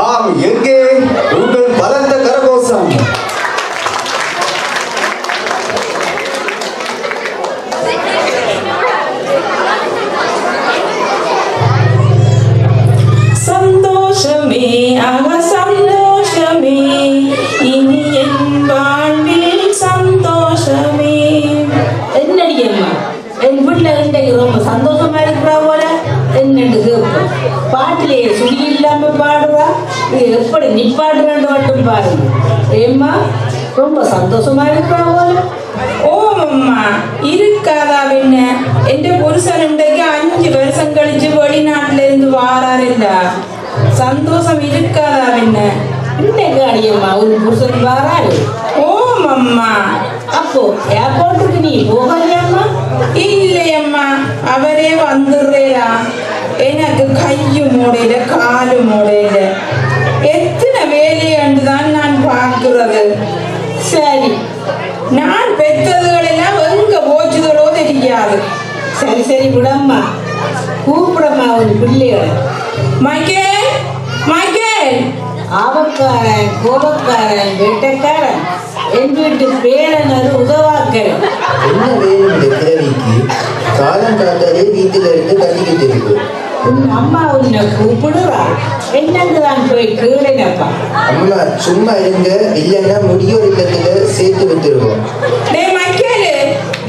ஆம் எங்கே? உங்கள் சந்தோஷம் இருக்காதா என்ன? இன்னைக்கு அடியம்மா ஒரு புருஷன் வாராரு. ஓம் அம்மா. அப்போ ஏர்போர்ட்டுக்கு நீ போகலையம்மா இல்லையம்மா அவரே வந்துடுறேரா எனக்கு கையும் மூடையில காலும் மூடையில. எத்தனை வேலையன்று தான் நான் பார்க்கிறது. சரி நான் பெற்றதுகள் எல்லாம் எங்க போச்சுதோ தெரியாது. சரி சரி விடம்மா கூப்பிடம்மா ஒரு பிள்ளையோட மைக்கேல் மைக்கேல். ஆபக்காரன் கோபக்காரன் வேட்டைக்காரன். என் வீட்டு பேரனர் உதவாக்கரன் என்ன வேணும் இந்த கிழவிக்கு? காலம் காத்தாலே வீட்டில இருந்து கட்டிக்கிட்டு இருக்கு. உன் அம்மா உன்னை கூப்பிடுறா. என்னன்னு தான் போய் கேளுங்கப்பா. அம்மா சும்மா இருங்க. இல்லைன்னா முதியோர் இல்லத்துல சேர்த்து விட்டுருவோம். டேய் மைக்கேலு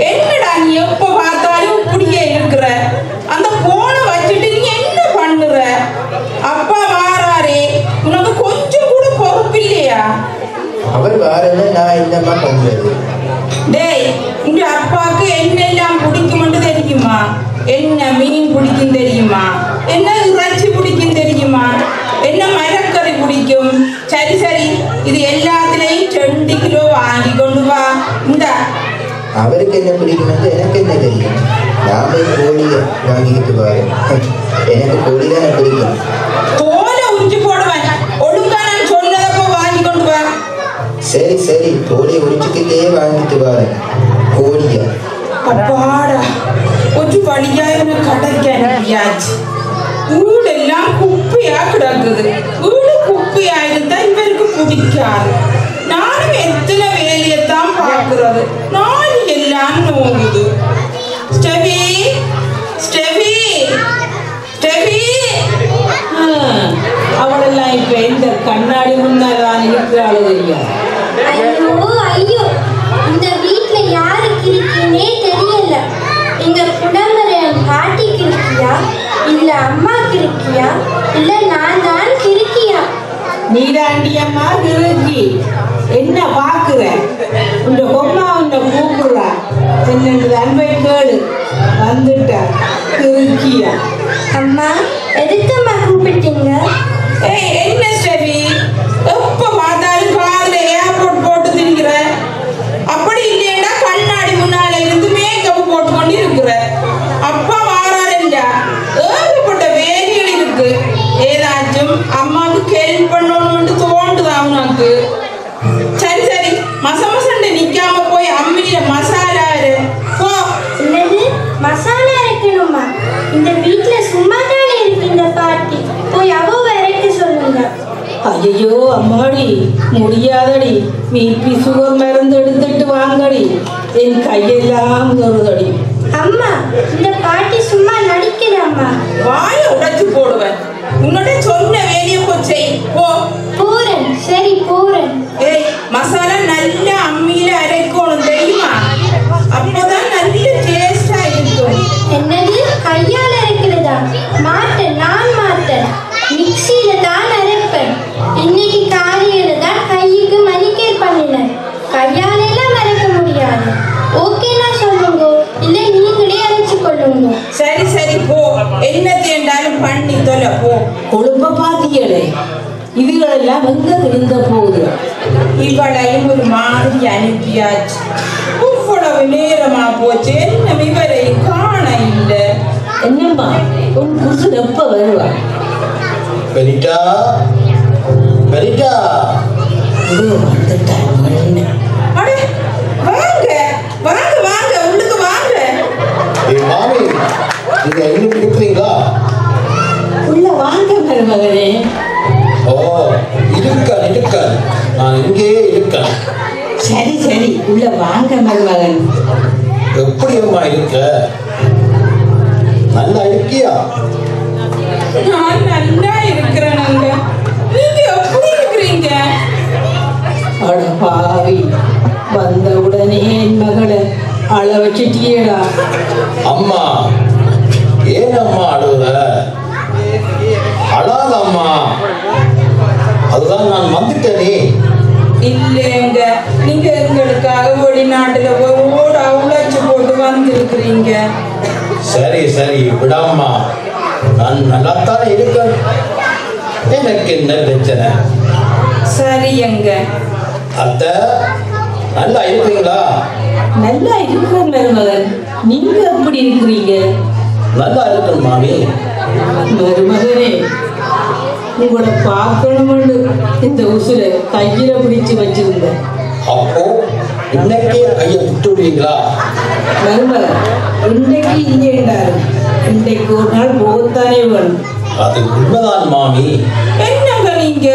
என்னடா நீ எப்ப பார்த்தாலும் இப்படியே இருக்கிற அந்த போனை வச்சுட்டு நீ என்ன பண்ணுற அப்பா வாராரே உனக்கு கொஞ்சம் கூட பொறுப்பு இல்லையா அவர் வாரன்னு எல்லாம் என்னம்மா டேய் உங்க அப்பாவுக்கு என்னெல்லாம் பிடிக்கும்னு தெரியுமா? என்ன மீன் பிடிக்கும் தெரியுமா? என்ன இறைச்சி பிடிக்கும் தெரியுமா? என்ன மரக்கறி பிடிக்கும்? சரி சரி இது எல்லாத்துலேயும் ரெண்டு கிலோ வாங்கி கொண்டு வா. இந்த. அவருக்கு என்ன பிடிக்கும்னு எனக்கு என்ன தெரியும்? நான் கோழியை வாங்கிக்கிட்டு வரேன் எனக்கு கோழி தானே பிடிக்கும். சரி சரி தோழி உரிச்சுக்கிட்டே வாங்கிட்டு வாரு கோழியை. அப்பாடா கொஞ்சம் வழியா என்ன கடைக்கு அனுப்பியாச்சு வீடெல்லாம் குப்பையா கிடக்குது. வீடு குப்பையா இருந்தா இவருக்கு பிடிக்காது நானும் எத்தனை வேலையத்தான் பார்க்கிறது. நான் இல்ல அம்மாக்கு இருக்கியா இல்ல நான் தான் கிருக்கியா? நீதாண்டியம்மா கிருக்கி. என்ன பாக்குற உங்க பொம்மா உன்னை கூப்பிடுறா என்னென்று அன்பை கேடு வந்துட்ட கிருக்கியா. அம்மா எதுக்கம்மா கூப்பிட்டீங்க? ஏய் என்ன ஸ்டெபி எப்ப பார்த்தாலும் காதுல ஏர்போர்ட் போட்டு திரிகிற அம்மாவுக்கு ஹெல்ப் பண்ணணும்னு தோண்டுதா உனக்கு சரி சரி. மச மசண்ட நிக்காம போய் அம்மியில மசாலா. போ. என்னது? மசாலா அரைக்கணுமா? இந்த வீட்ல சும்மா தானே இருக்கு இந்த பாட்டி. போய் அவ வரைக்க சொல்லுங்க. ஐயோ அம்மாடி. முடியாதடி. பிபி சுகர் மருந்து எடுத்துட்டு வாங்கடி. என் கையெல்லாம் வருதடி அம்மா இந்த பாட்டி சும்மா நடிக்கிறாம்மா வாய உடைச்சு போடுவேன். உன்னோட சொன்ன வேலையை போச்சே போ. போறேன் சரி போறேன் ஏய் மசாலா நல்ல அம்மியில அரைக்கணும் தெரியுமா? அப்பதான் நல்ல டேஸ்டா இருக்கும். என்னது? கையால் அரைக்கிறதா? மாட்டேன் நான் மாட்டேன். மிக்சியில தான் அரைப்பேன். இன்னைக்கு காலையில தான் கைக்கு மணிக்கேர் பண்ணினேன். கையால எல்லாம் அரைக்க முடியாது. ஓகேனா சொல்லுங்க இல்ல நீங்களே அரைச்சு கொள்ளுங்க. சரி சரி. போ என்ன தேண்டாலும் பண்ணி தொலை போ. கொழுப்ப பாத்தியலே இதுகளெல்லாம் எங்க இருந்த போகுது இவளையும் ஒரு மாதிரி அனுப்பியாச்சு. இவ்வளவு நேரமா போச்சு. என்ன இவரை காண இல்லை. என்னம்மா உன் புருஷன் எப்ப வருவா? பெரிட்டா பெரிட்டா வாங்க வாங்க வாங்க உள்ளுக்கு வாங்க. மாமி. நீங்க இன்னும் கொடுக்குறீங்களா உள்ள வாங்க மருமகனே ஓ இருக்கேன் இருக்கேன் நான் இங்கேயே இருக்கேன் சரி சரி உள்ள வாங்க மருமகன். எப்படி அம்மா இருக்க நல்லா இருக்கியா நான் நல்லா இருக்கிறேனுங்க நீங்க எப்படி இருக்கிறீங்க? அட பாவி வந்த உடனே என் மகளை அழ வச்சிட்டியேடா அம்மா ஏன் அம்மா அழுகுற? அழாத அம்மா அதுதான் நான் வந்துட்டேனே. இல்லைங்க நீங்க எங்களுக்காக வெளிநாட்டுல ஓட உழைச்சு போட்டு வந்திருக்கிறீங்க. சரி சரி விடாம்மா. நான் நல்லாத்தானே இருக்கேன். எனக்கு என்ன பிரச்சனை? சரியங்க அத்தை நல்லா இருக்கீங்களா நல்லா இருக்கிற மருமகன். நீங்க எப்படி இருக்கிறீங்க? நல்லா இருக்கேன் மாமி மருமகனே உங்களை பார்க்கணும்னு இந்த உசுரை கையில பிடிச்சு வச்சிருந்தேன். அப்போ இன்னைக்கே கையை விட்டு விடுவீங்களா மருமகன் இன்னைக்கு இல்லைண்டாரு இன்னைக்கு ஒரு நாள் போகத்தானே வேணும். அது உண்மைதான் மாமி. என்னங்க நீங்க?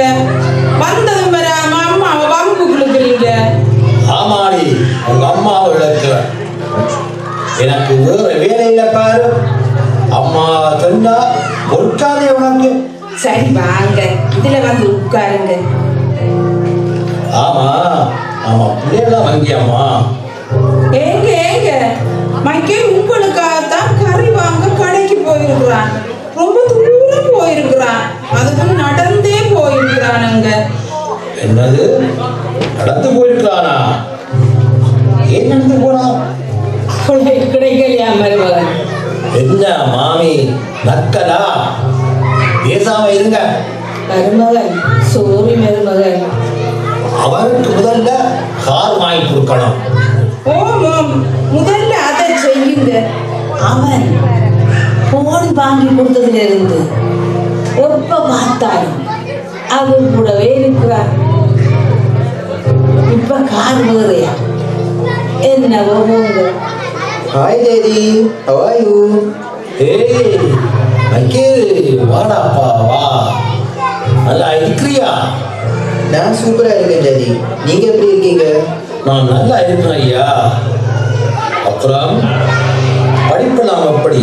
வந்ததும் வராம அம்மாவை வம்பு கொடுக்குறீங்க. ஆமாடி உங்க அம்மாவை விளக்குறேன் எனக்கு வேற வேலை இல்லை பாரு. அம்மா சொன்னா பொறுக்காதே உனக்கு சரி வாங்க இதுல வந்து உட்காருங்க. ஆமா ஆமா பிள்ளைகளா வங்கியம்மா. ஏங்க ஏங்க மைக்கேல் உங்களுக்காகத்தான் கறி வாங்க கடைக்கு போயிருக்கிறான். ரொம்ப தூரம் போயிருக்கிறான். அதுவும் நடந்தே போயிருக்கிறானுங்க. என்னது? நடந்து போயிருக்கானா ஏன் நடந்து போறான்? கிடைக்கலையா மருமகன் என்ன மாமி? நக்கலா? பேசாம இருங்க. மருமகன் சோரி மருமகன். அவருக்கு முதல்ல கார் வாங்கி கொடுக்கணும். ஓமம் முதல்ல அதை செய்யுங்க. அவன் போன் வாங்கி கொடுத்ததுல இருந்து எப்ப பார்த்தாலும் அவன் கூடவே இருக்கிறான். இப்ப கார் வேறையா? என்னவோ hi daddy how are you ஏய் மைக்கேல் வாடாப்பா வா. நல்லா இருக்கிறியா? நான் சூப்பரா இருக்கேன் டேடி நீங்க எப்படி இருக்கீங்க? நான் நல்லா இருக்கிறேன் ஐயா. அப்புறம் படிப்பெல்லாம் எப்படி?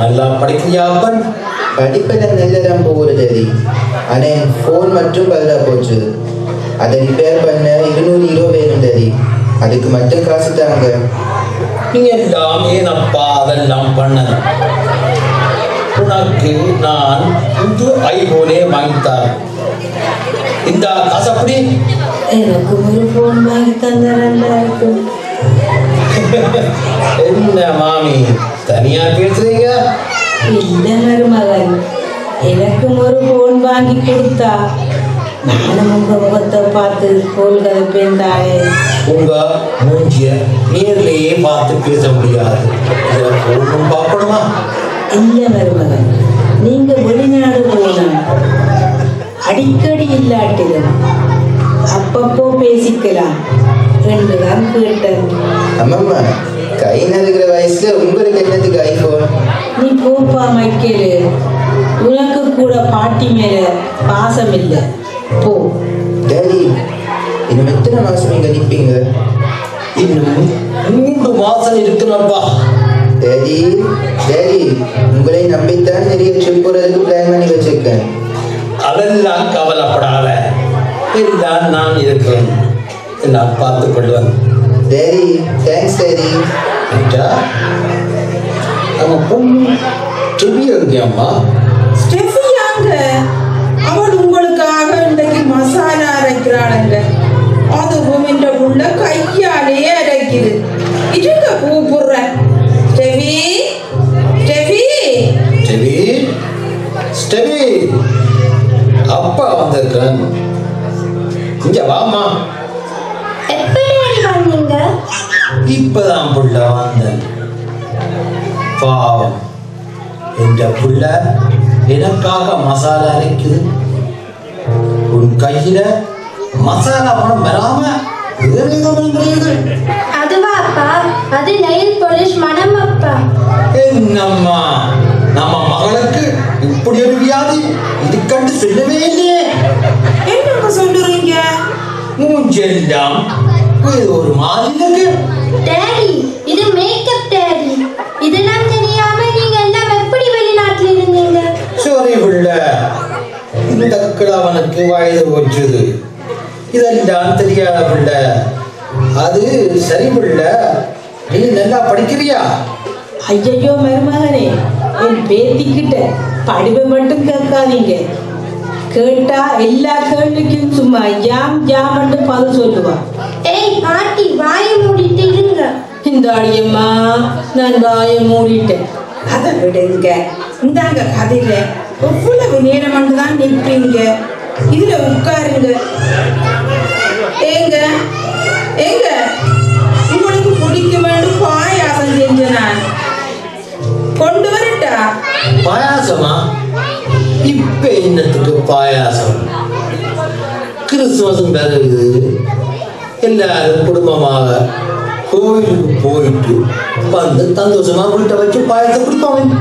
நல்லா படிக்கிறியா அப்பன்? படிப்பெல்லாம் நல்லதான் போகுது டேடி ஆனால் என் ஃபோன் மட்டும் பதிலாக போச்சு. அதை ரிப்பேர் பண்ண இருநூறு ஹீரோ வேணும் டேடி அதுக்கு மட்டும் காசு தாங்க. எல்லாம் ஏனப்பா அதெல்லாம் பண்ணணும் உனக்கு நான் புது ஐபோனே வாங்கித்தார். இந்த காசு அப்படி எனக்கு ஒரு போன் வாங்கி தந்தா நல்லா இருக்கும் என்ன மாமி தனியா பேசுறீங்க? இல்ல மருமகன் எனக்கும் ஒரு போன் வாங்கி கொடுத்தா. நானும் உங்க முகத்தை பார்த்து போல் கதைப்பேன் தானே உங்க மூஞ்சிய நேர்லயே பார்த்து பேச முடியாது. இதுல போனும் பார்க்கணுமா? இல்ல மருமகன் நீங்க வெளிநாடு போகணும். அடிக்கடி இல்லாட்டிலும் அப்பப்போ பேசிக்கலாம் என்றுதான் கேட்டேன். அம்மம்மா கை நறுக்கிற வயசுல உங்களுக்கு என்னத்துக்கு ஐஃபோன் நீ போப்பா மைக்கேலு உனக்கு கூட பாட்டி மேல பாசம் இல்லை. போ டேடி இன்னும் எத்தனை மாசம் இங்க நிற்பீங்க இன்னும் மூன்று மாசம் இருக்குனப்பா டேடி டேடி உங்களை நம்பித்தான் நிறைய ட்ரிப் போறதுக்கு பிளான் பண்ணி வச்சிருக்கேன். அதெல்லாம் கவலைப்படாத. எல்லாம் நான் இருக்கிறேன். எல்லாம் பார்த்துக் கொள்வேன் டேடி தேங்க்ஸ் டேடி நம்ம பொண்ணு செவி அம்மா. ஸ்டெஃபியாங்க. அவள் உங்களுக்காக இன்றைக்கு மசாலா அரைக்கிறாளுங்க அதுவும் இந்த உள்ள கையாலே அரைக்குது. இருங்க கூப்பிடுறேன் ஸ்டெஃபி ஸ்டெஃபி ஸ்டெவி ஸ்டெவி அப்பா வந்திருக்கேன் இங்க வந்தீங்க இப்பதான் புள்ள வந்தேன். பாவம். என்ற புள்ள எனக்காக மசாலா அரைக்குது. உன் கையில மசாலா பணம் வராம அதுவா அப்பா? அது நெயில் பாலிஷ் மனம் அப்பா. என்னம்மா? நம்ம மகளுக்கு இப்படி ஒரு வியாதி இதுக்கண்டு சொல்லவே இல்லையே. என்னங்க சொல்லுறீங்க மூஞ்செல்லாம் இது ஒரு மாதிரி டேடி இது மேக்கப் டேடி இதெல்லாம் தெரியாம நீங்க எல்லாம் எப்படி வெளிநாட்டுல இருந்தீங்க? சரி பிள்ளை இந்த கிழவனுக்கு வயது போச்சுது இதெல்லாம் தெரியாத பிள்ளை அது சரி பிள்ளை நீ நல்லா படிக்கிறியா? ஐயையோ மருமகனே என் பேத்திக்கிட்ட படிப்பை மட்டும் கேட்காதீங்க. கேட்டா எல்லா கேள்விக்கும் சும்மா யாம் யாம் பதில் சொல்லுவா. ஏய் பாட்டி வாயை மூடிட்டு இருங்க. இந்த அடியம்மா நான் வாயை மூடிட்டேன். அதை விடுங்க. இந்தாங்க கதையில. எவ்வளவு நேரம் தான் நிற்பீங்க? இதுல உட்காருங்க. ஏங்க ஏங்க உங்களுக்கு பிடிக்க பாயாசம் செஞ்ச நான். கொண்டு வரட்டா? பாயாசமா? இப்ப என்னத்துக்கு பாயாசம்? கிறிஸ்துமஸும் பிறகு எல்லாரும் குடும்பமாக கோவிலுக்கு போயிட்டு வந்து சந்தோஷமா வீட்டை வச்சு பாயத்தை குடிப்பாங்க.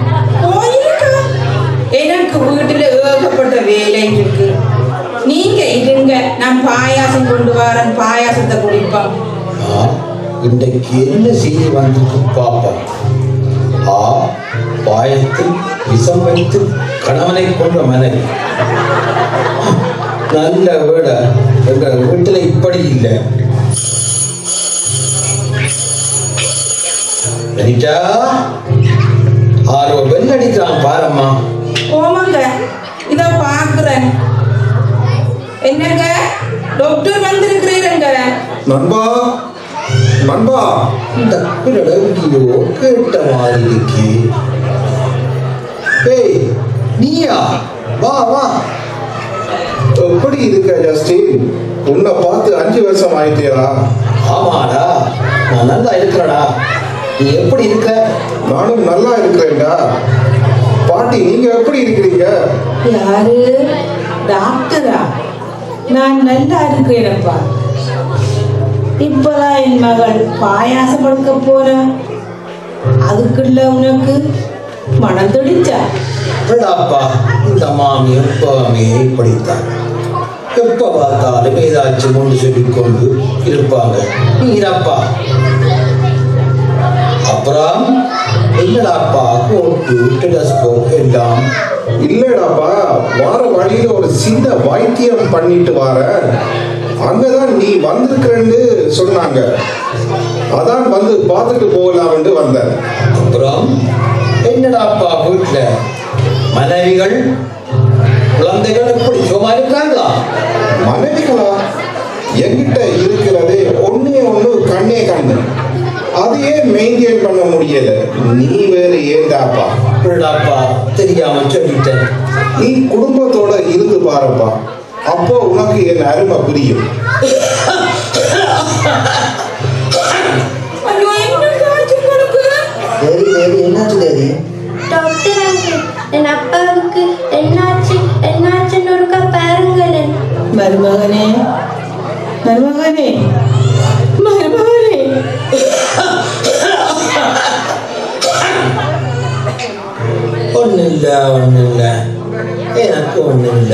எனக்கு வீட்டுல ஏகப்பட்ட வேலை இருக்கு. நீங்க இருங்க நான் பாயாசம் கொண்டு வரேன் பாயாசத்தை குடிப்போம் இன்றைக்கு என்ன செய்ய வந்திருக்கு பாப்போம் ஆ பாயத்தில் விஷம் வைத்து கணவனை கொன்ற மனைவி. நல்ல வேட எங்கள் வீட்டில் இப்படி இல்லை. வெனிட்டா ஆரோ பெல் அடிக்கிறான் பாரம்மா. போமாங்க. இத பாக்குறேன். என்னங்க? டாக்டர் வந்திருக்கிறீருங்க. நண்பா நண்பா குரலை எங்கேயோ கேட்ட மாதிரி இருக்கு. ஏய் நீயா? வா வா. எப்படி இருக்க ஜஸ்டின்? உன்னை பார்த்து அஞ்சு வருஷம் ஆயிட்டேடா ஆமாடா நான் நல்லா இருக்கிறடா. நீ எப்படி இருக்க? நானும் நல்லா இருக்கிறேன்டா. பாட்டி நீங்க எப்படி இருக்கிறீங்க? யாரு? டாக்டரா? நான் நல்லா இருக்கிறேனப்பா. இப்பதான் என் மகள் பாயாசம் படுக்க போறேன் அதுக்குள்ள உனக்கு மனம் துடிச்சா? விடாப்பா இந்த மாமி எப்பவுமே இப்படித்தான். எப்ப பார்த்தாலும் ஏதாச்சும் ஒன்று சொல்லிக்கொண்டு இருப்பாங்க. நீரப்பா அப்புறம்? என்னடாப்பா? கோட்டு டெலஸ்கோ எல்லாம் இல்லடாப்பா வார வழியில ஒரு சின்ன வைத்தியம் பண்ணிட்டு வரேன் அங்கதான் நீ வந்திருக்கிறன்னு சொன்னாங்க. அதான் வந்து பார்த்துட்டு போகலாம்னு வந்தேன். அப்புறம்? என்னடாப்பா வீட்டுல மனைவிகள்? குழந்தைகள் எப்படி சும்மா இருக்காங்களா மனைவிகளா? என்கிட்ட இருக்கிறதே ஒண்ணே ஒண்ணு கண்ணே கண்ணு. அதையே மெயின்டைன் பண்ண முடியல. நீ வேறு ஏண்டாப்பா. விடாப்பா தெரியாம சொல்லிட்டேன். நீ குடும்பத்தோட இருந்து பாருப்பா. அப்போ உனக்கு என் அருமை புரியும். என் அப்பாவுக்கு என்னாச்சு? என்னாச்சுன்னு ஒருக்கா பாருங்களேன். மருமகனே மருமகனே. இல்ல இல்ல எனக்கு ஒண்ணு இல்ல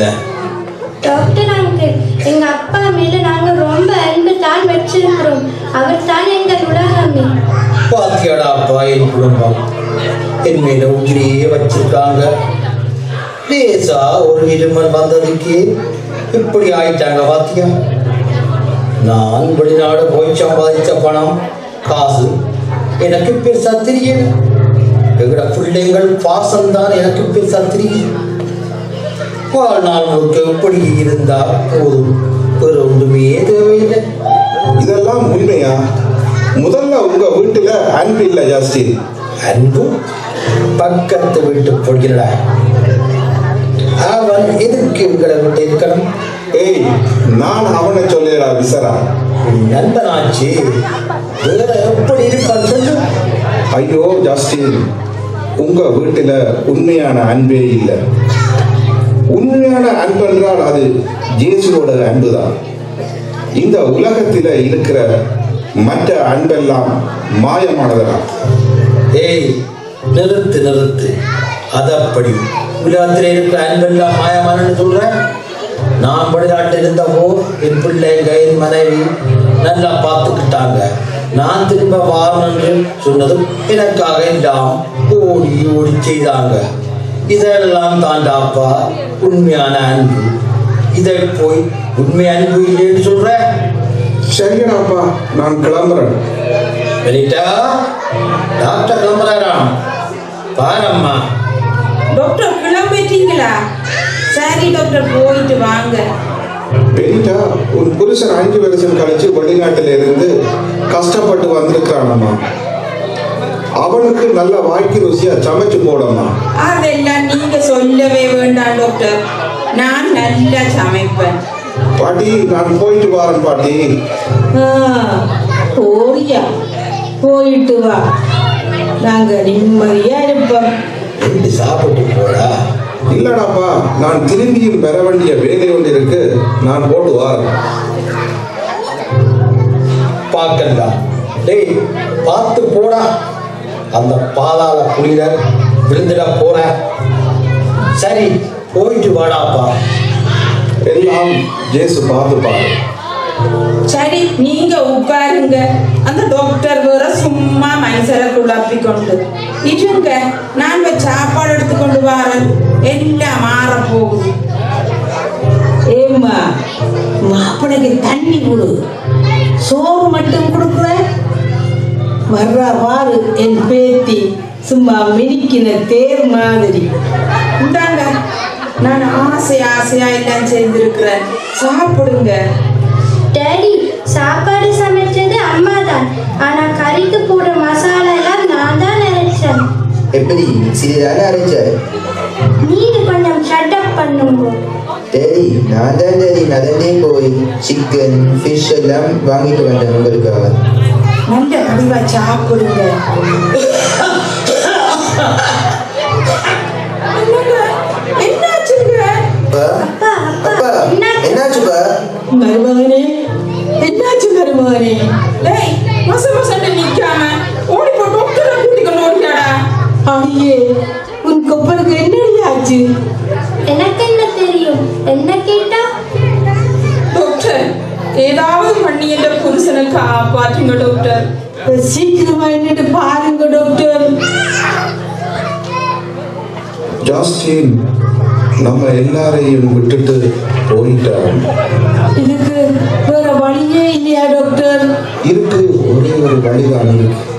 டாக்டர் அங்கிள் எங்க அப்பா மேல நாங்க ரொம்ப அன்பு தான் வச்சிருக்கிறோம். அவர் தான் எங்கள் உலகமே. பாத்தியாடாப்பா என் குடும்பம்? என் மேல உயிரையே வச்சிருக்காங்க. லேசா ஒரு இருமல் வந்ததுக்கு இப்படி ஆயிட்டாங்க பாத்தியா? நான் வெளிநாடு போய் சம்பாதிச்ச பணம் காசு எனக்கு பெருசா தெரியல. எங்கட பிள்ளைங்கள் பாசம்தான் எனக்கு பெருசா தெரியும் வாழ்நாள் முழுக்க இப்படி இருந்தா போதும்? வேற ஒன்றுமே தேவையில்லை. இதெல்லாம் உண்மையா? முதல்ல உங்க வீட்டுல அன்பு இல்லை ஜாஸ்தி. அன்பு? பக்கத்து வீட்டு பொடிகளா அவன் எதுக்கு எங்களை விட்டு இருக்கணும்? ஏய் நான் அவனை சொல்லலா விசரா. நண்பனாச்சு. வேற எப்படி இருப்பான் சொல்லு. ஐயோ ஜாஸ்டின் உங்க வீட்டுல உண்மையான அன்பே இல்லை. உண்மையான அன்பு என்றால் அது இயேசுவோட அன்புதான். இந்த உலகத்தில இருக்கிற மற்ற அன்பெல்லாம் மாயமானதுதான் ஏய் நிறுத்து நிறுத்து. அதப்படி உலகத்தில் இருக்கிற அன்பெல்லாம் மாயமானன்னு சொல்கிறேன் நான் வெளிநாட்டில் இருந்தப்போ என் பிள்ளைங்க என் மனைவி நல்லா பார்த்துக்கிட்டாங்க. நான் திரும்ப வாரணும்னு சொன்னதும் எனக்காக எல்லாம் ஓடி ஓடி செய்தாங்க. இதெல்லாம் தாண்டாப்பா உண்மையான அன்பு. இதை போய் உண்மை அன்பு இல்லைன்னு சொல்றேன் சரிங்கடாப்பா நான் கிளம்புறேன். வெளிட்டா டாக்டர் கிளம்புறாராம். பாரம்மா. டாக்டர் கிளம்பிட்டீங்களா? சரி டாக்டர் போயிட்டு வாங்க. பெரிட்டா உன் புருஷன் அஞ்சு வருஷம் கழிச்சு வெளிநாட்டில இருந்து கஷ்டப்பட்டு வந்திருக்கிறானம்மா. அவனுக்கு நல்ல வாய்க்கு ருசியா சமைச்சு போடம்மா. அதெல்லாம் நீங்க சொல்லவே வேண்டாம் டாக்டர் நான் நல்லா சமைப்பேன். பாட்டி நான் போயிட்டு வரேன் பாட்டி. போறியா? போயிட்டு வா. நாங்க நிம்மதியா இருப்போம். ரெண்டு சாப்பிட்டு போடா. இல்லடாப்பா நான் திரும்பியும் பெற வேண்டிய வேலை ஒன்று இருக்கு. நான் ஓடுவார். பார்க்கண்டா. டேய் பார்த்து போடா. அந்த பாதாள குளிர விழுந்துட போற. சரி போயிட்டு வாடாப்பா. எல்லாம் ஜேசு பார்த்துப்பாரு. சரி நீங்க உட்காருங்க. அந்த டாக்டர் வேற சும்மா மனுஷரை குழப்பி கொண்டு இருங்க நான் சாப்பாடு எடுத்து கொண்டு வரேன். எல்லாம் மாற போகுது. ஏம்மா மாப்பிளைக்கு தண்ணி கொடு. சோறு மட்டும் கொடுக்குற வர்ற பாரு என் பேத்தி. சும்மா மினிக்கின தேர் மாதிரி. இந்தாங்க நான் ஆசை ஆசையா எல்லாம் செய்திருக்கிறேன். சாப்பிடுங்க. டேடி சாப்பாடு சமைச்சது அம்மா தான் ஆனா கறிக்கு போடுற மசாலா எல்லாம் நான் தான் அரைச்சேன். எப்படி? மிக்சியில் தானே அரைச்ச? நீங்க கொஞ்சம் ஷட் அப் பண்ணுங்க. டேடி நான் தான் டேடி நடந்தே போய் சிக்கன் ஃபிஷ் எல்லாம் வாங்கிட்டு வந்தேன் உங்களுக்காக. நல்ல வடிவா சாப்பிடுங்க. என்னாச்சுங்க? என்னாச்சுப்பா? மருமகனே மருமகனே டேய் மச மசன்னு நிக்காம. ஓடி போ டாக்டரை கூட்டிக்கொண்டு ஓடியாடா அடியே உன் கொப்பனுக்கு என்னடி ஆச்சு? எனக்கு என்ன தெரியும்? என்ன கேட்டா? டாக்டர் ஏதாவது பண்ணி என்ற புருஷனை காப்பாற்றுங்க டாக்டர் சீக்கிரமா என்னட்டு பாருங்க டாக்டர் ஜாஸ்டின் நம்ம எல்லாரையும் விட்டுட்டு வழியே இல்லையா டாக்டர்? இருக்கு. ஒரே ஒரு வழிதான் இருக்கு.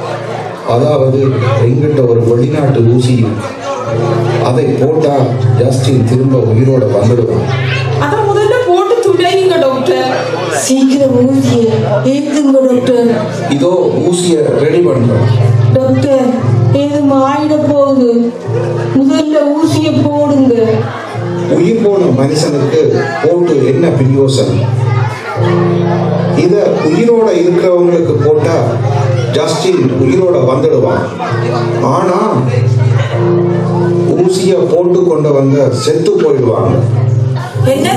அதாவது எங்கிட்ட ஒரு வெளிநாட்டு ஊசி அதை போட்டா ஜாஸ்டின் திரும்ப உயிரோட வந்துடுவான். அத முதல்ல போட்டு துடையுங்க டாக்டர். சீக்கிரம் ஊசிய ஏத்துங்க டாக்டர். இதோ ஊசியை ரெடி பண்றோம். டாக்டர் ஏதும் ஆயிட போகுது முதல்ல ஊசிய போடுங்க. உயிர் போன மனுஷனுக்கு போட்டு என்ன பிரயோசனம்? இத உயிரோட இருக்கிறவங்களுக்கு போட்டா ஜஸ்டின் உயிரோட வந்துடுவான். ஆனா ஊசிய போட்டு கொண்டு வந்த செத்து போயிடுவாங்க? என்ன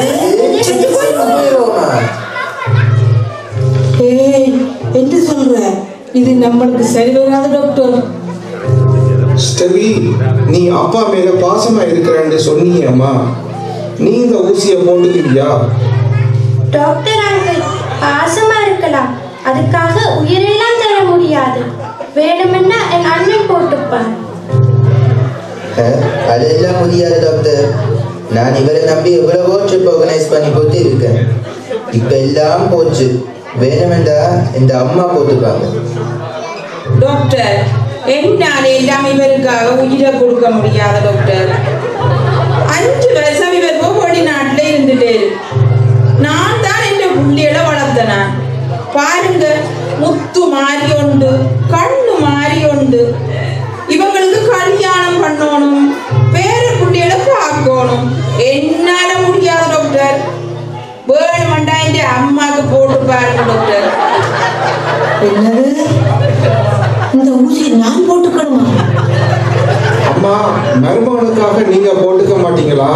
சொல்ற? இது நம்மளுக்கு சரி வராது டாக்டர். ஸ்டெவி நீ அப்பா மேல பாசமா இருக்கிறேன்னு சொன்னியம்மா. நீ இந்த ஊசிய போட்டுக்கிறியா டாக்டர் பாசமா இருக்கலாம். அதுக்காக உயிரெல்லாம் தர முடியாது. வேணுமென்னா என் அண்ணன் போட்டுப்பான் அஹ், அதெல்லாம் முடியாது டாக்டர் நான் இவரை நம்பி எவ்வளவோ ட்ரிப் ஆர்கனைஸ் பண்ணி போட்டு இருக்கேன் இப்ப எல்லாம் போச்சு. வேணுமெண்டா இந்த அம்மா போட்டுப்பாங்க. டாக்டர் என்னால எல்லாம் இவருக்காக உயிரை கொடுக்க முடியாத டாக்டர் அஞ்சு வருஷம் இவர் வெளிநாட்டுல இருந்துட்டு நான் தான் என் புள்ளியில வளர்த்தனா பாருங்க முத்து மாறி உண்டு கண்ணு மாறி உண்டு இவங்களுக்கு கல்யாணம் பண்ணணும் பேர புள்ளியில பார்க்கணும் என்னால முடியாத டாக்டர் வேணுமெண்டா என் அம்மாக்கு போட்டு பாருங்க டாக்டர் என்னது இந்த ஊசியை நான் போட்டுக்கணுமா அம்மா மருமகனுக்காக நீங்க போட்டுக்க மாட்டீங்களா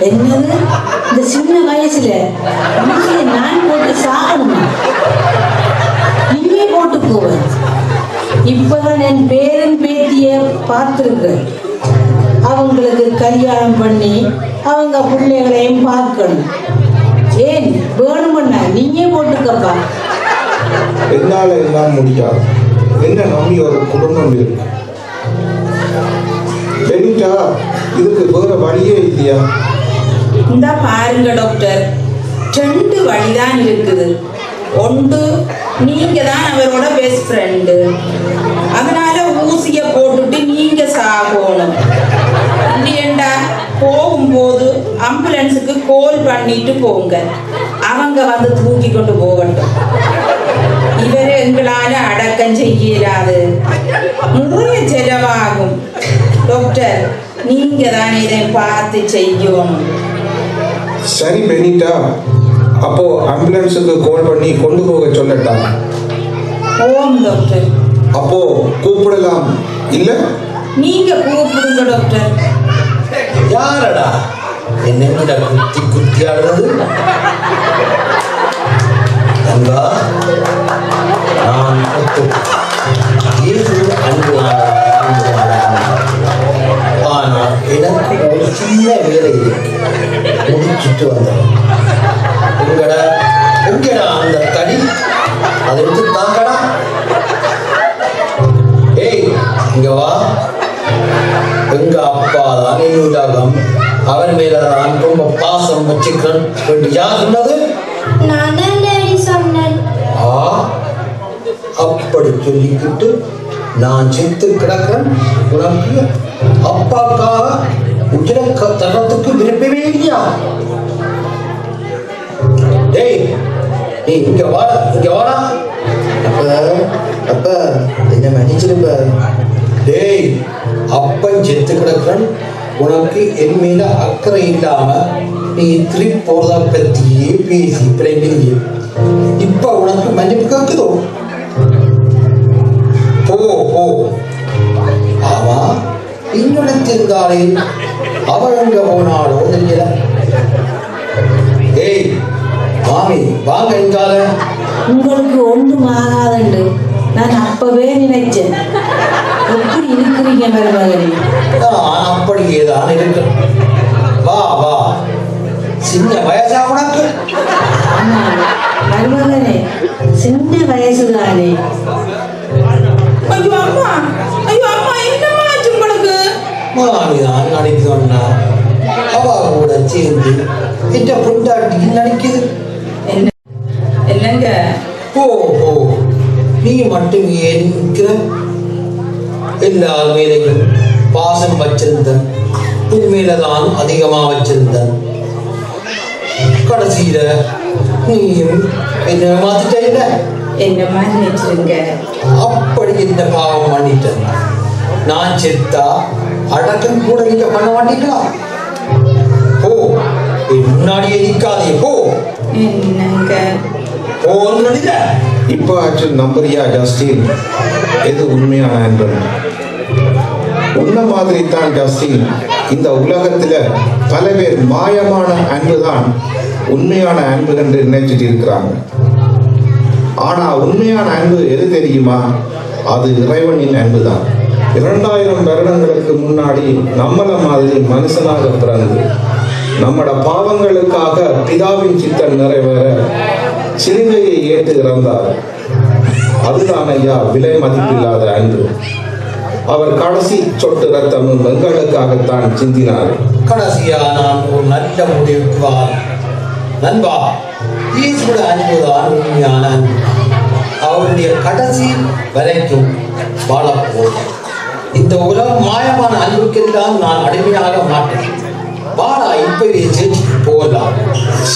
என்னது? இந்த சின்ன வயசுல ஊசியை நான் போட்டு சாகணுமா? இனிமே போட்டு போவேன் இப்பதான் என் பேரன் பேத்திய பார்த்துருக்கேன் அவங்களுக்கு கல்யாணம் பண்ணி அவங்க பிள்ளைகளையும் பார்க்கணும். ஏன்? வேணுமண்ணா? நீயே போட்டுக்கப்பா. என்னால எல்லாம் முடியாது. என்ன நம்பி ஒரு குடும்பம் இருக்கு? பெனிட்டா இதுக்கு வேற வழியே இல்லையா? இந்த பாருங்க டாக்டர் ரெண்டு வழிதான் இருக்குது. ஒன்று நீங்க தான் அவரோட பெஸ்ட் ஃப்ரெண்டு அதனால ஊசிய போட்டுட்டு நீங்க சாகணும். இல்லையண்டா? போகும்போது ஆம்புலன்ஸுக்கு கோல் பண்ணிட்டு போங்க. அவங்க வந்து தூக்கி கொண்டு போகட்டும். இவரை எங்களால அடக்கம் செய்யலாது. நிறைய செலவாகும். டாக்டர் நீங்க தான் இதை பார்த்து செய்யணும் சரி பெனிட்டா. அப்போ ஆம்புலன்ஸுக்கு கால் பண்ணி கொண்டு போக சொல்லட்டா? ஓம் டாக்டர் அப்போ கூப்பிடலாம். இல்ல? நீங்க கூப்பிடுங்க டாக்டர் யாரடா? என்னென்ன குத்தி குத்தி ஆடுறது? அன்பா நான் எனக்கு ஒரு சின்ன வேலை இருக்கு முடிச்சுட்டு வந்தேன் எங்கடா எங்கடா அந்த தடி அதை எடுத்து தாங்கடா ஏய் இங்க வா எங்க அப்பா தான் என்னுலகம் அவன் மேல நான் ரொம்ப பாசம் வச்சுக்கிறேன் என்று யார் சொன்னது நான் ஆ அப்படி சொல்லிக்கிட்டு நான் செத்து கிடக்கிறேன். உனக்கு அப்பாக்காக உயிரை தரத்துக்கு விரும்பவே இல்லையா? டேய் நீ இங்க வா இங்க வாடா. அப்பா என்ன டேய் அப்பன் செத்து கிடக்கிறன் உனக்கு என் மேல அக்கறை இல்லாம நீ திருப்பி போறதா பத்தியே பேசி பிள்ளைங்க இப்ப உனக்கு மன்னிப்பு கேக்குதோ? போ போ. ஆமா. இன்னொருத்திருந்தாலே அவள் எங்க போனாலோ தெரியல. ஏய் மாமி வாங்க எங்கால? உங்களுக்கு ஒன்றும் ஆகாதுண்டு. நான் அப்பவே நினைச்சேன். எப்படி இருக்கிறீங்க மருமகனே நான் அப்படியே தான் இருக்கேன். வா வா. சின்ன வயசா உனக்கு? மருமகனே சின்ன வயசுதானே. ஐயோ அம்மா. ஐயோ அம்மா உங்களுக்கு மாமிதான் நடிக்கணும்னா அவ கூட சேர்ந்து இந்த பொண்டாட்டி நடிக்குது என்ன என்னங்க? ஓ ஓ நீ மட்டும் ஏன் நிற்கிற. எல்லார் மேலையும் பாசம் வச்சிருந்தேன். உன் மேலதான் அதிகமா வச்சிருந்தேன். கடைசியில நீயும் என்ன மாத்திட்ட என்னம்மா நினைச்சிருங்க அப்படி இந்த பாவம் பண்ணிட்டேன். நான் செத்தா அடக்கம் கூட நீங்க பண்ண மாட்டீங்களா? என் முன்னாடியே நிக்காதே போ. என்னங்க? போன்னு நினைக்க இப்போ ஆச்சு நம்புறியா ஜஸ்டின்? எது உண்மையான அன்பு உன்ன மாதிரி தான் ஜஸ்டின். இந்த உலகத்துல பல பேர் மாயமான அன்பு தான் உண்மையான அன்பு என்று நினைச்சிட்டு இருக்கிறாங்க. ஆனா உண்மையான அன்பு எது தெரியுமா? அது இறைவனின் அன்பு தான் இரண்டாயிரம் வருடங்களுக்கு முன்னாடி நம்மள மாதிரி மனுஷனாக பிறந்து நம்மட பாவங்களுக்காக பிதாவின் சித்தம் நிறைவேற சிலுவையை ஏற்று இறந்தார். அதுதான் ஐயா விலை மதிப்பில்லாத அன்று அவர் கடைசி சொட்டு ரத்தமும் எங்களுக்காகத்தான் சிந்தினார். கடைசியா நான் ஒரு நல்ல முடிவுக்கு வா நண்பா ஈஸ்வர அன்புதான் உண்மையான அவருடைய கடைசி வரைக்கும் வாழப்போகிறேன் இந்த உலகம் மாயமான அன்புக்கெல்லாம் நான் அடிமையாக மாட்டேன். வாடா இப்பவே சேர்ச்சிக்கு போகலாம்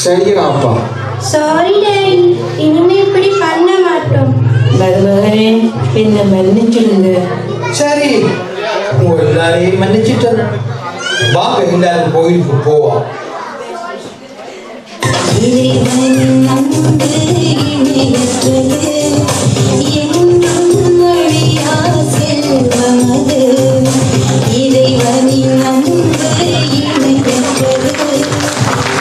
சரியா அப்பா. சாரி டேடி இனிமே இப்படி பண்ண மாட்டோம். மருமகனே என்ன மன்னிச்சிடுங்க. சரி எல்லாரையும் மன்னிச்சிட்டேன். வாங்க எல்லாரும் கோயிலுக்கு போவோம். இறைவன் நம்பு இறைவனின் நம்பு இணையற்றது என்றும்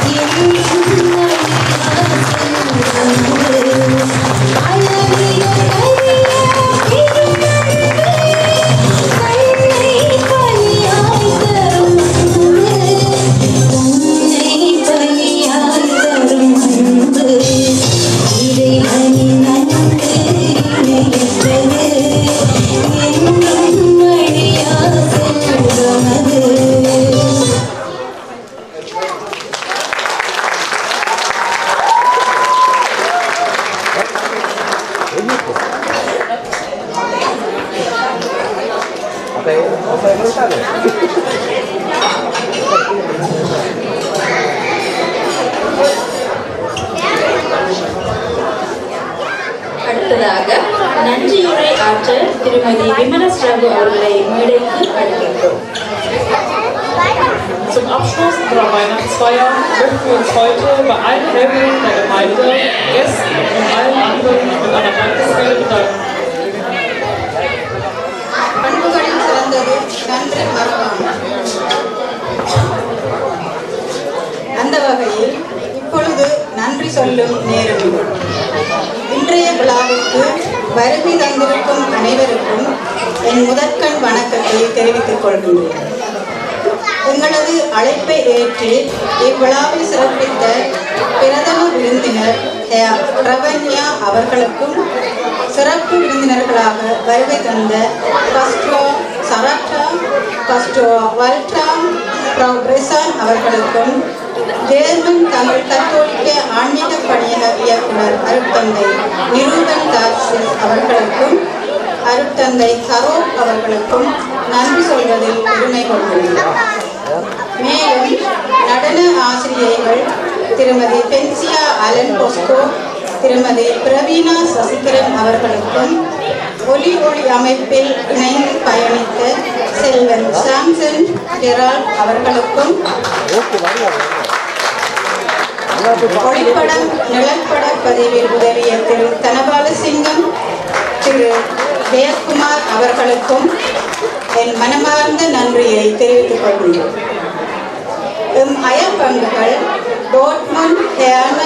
möchten wir uns heute bei allen Helfern der Gemeinde, Gästen und allen anderen mit einer Dankesrede bedanken. பண்புகளில் சிறந்தது நன்றி மறவாமை அந்த வகையில் இப்பொழுது நன்றி சொல்லும் நேரம் இன்றைய விழாவிற்கு வருகை தந்திருக்கும் அனைவருக்கும் என் முதற்கண் வணக்கத்தை தெரிவித்துக் கொள்கின்றேன் உங்களது அழைப்பை ஏற்று இவ்விழாவை சிறப்பித்த பிரதம விருந்தினர் ஹே- அவர்களுக்கும் சிறப்பு விருந்தினர்களாக வருகை தந்த கஸ்டோ சரட்டா கஸ்டோ வல்டா பிரசான் அவர்களுக்கும் ஜேர்மன் தமிழ் கத்தோலிக்க ஆன்மீக பணியக இயக்குனர் அருட்தந்தை நிரூபன் தாஸ் அவர்களுக்கும் அருட்தந்தை சரோப் அவர்களுக்கும் நன்றி சொல்வதில் பெருமை கொண்டுள்ளார் மேலும் நடன ஆசிரியைகள் திருமதி பென்சியா அலன் போஸ்கோ திருமதி பிரவீனா சசிகரன் அவர்களுக்கும் ஒலி ஒளி அமைப்பில் இணைந்து பயணித்த செல்வன் சாம்சன் ஜெரால் அவர்களுக்கும் ஒளிப்படம் நிழற்பட பதிவில் உதவிய திரு தனபால சிங்கம் திரு ஜெயக்குமார் அவர்களுக்கும் என் மனமார்ந்த நன்றியை தெரிவித்துக் கொள்கிறேன். எம் அயப்பங்குகள் பங்குகள் டோட்மண்ட் ஹேன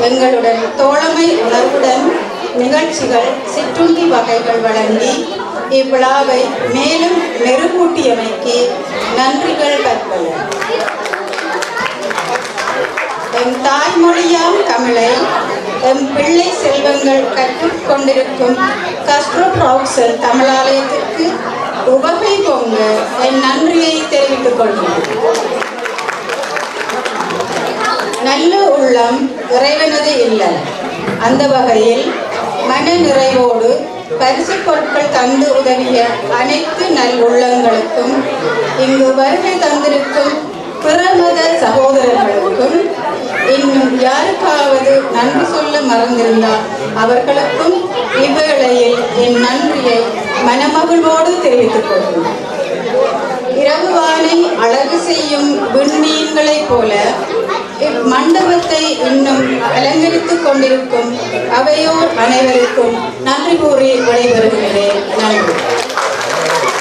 எங்களுடன் தோழமை உணர்வுடன் நிகழ்ச்சிகள் சிற்றுண்டி வகைகள் வழங்கி இவ்விழாவை மேலும் மெருகூட்டியமைக்கு நன்றிகள் கற்பன. எம் தாய்மொழியாம் தமிழை எம் பிள்ளை செல்வங்கள் கற்றுக்கொண்டிருக்கும் கஸ்ட்ரோ ப்ரௌசர் தமிழாலயத்திற்கு உபகை பொங்க என் நன்றியை தெரிவித்துக் கொள்கிறேன். நல்ல உள்ளம் இறைவனது இல்லை அந்த வகையில் மன நிறைவோடு பரிசு பொருட்கள் தந்து உதவிய அனைத்து நல்லுள்ளங்களுக்கும் இங்கு வருகை தந்திருக்கும் பிறமத சகோதரர்களுக்கும் இன்னும் யாருக்காவது நன்றி சொல்ல மறந்திருந்தால் அவர்களுக்கும் இவ்வேளையில் என் நன்றியை மனமகிழ்வோடு தெரிவித்துக் கொள்கிறேன். இரவுவானை அழகு செய்யும் விண்மீன்களைப் போல இம்மண்டபத்தை இன்னும் அலங்கரித்துக் கொண்டிருக்கும் அவையோர் அனைவருக்கும் நன்றி கூறி விடைபெறுகிறேன். நன்றி.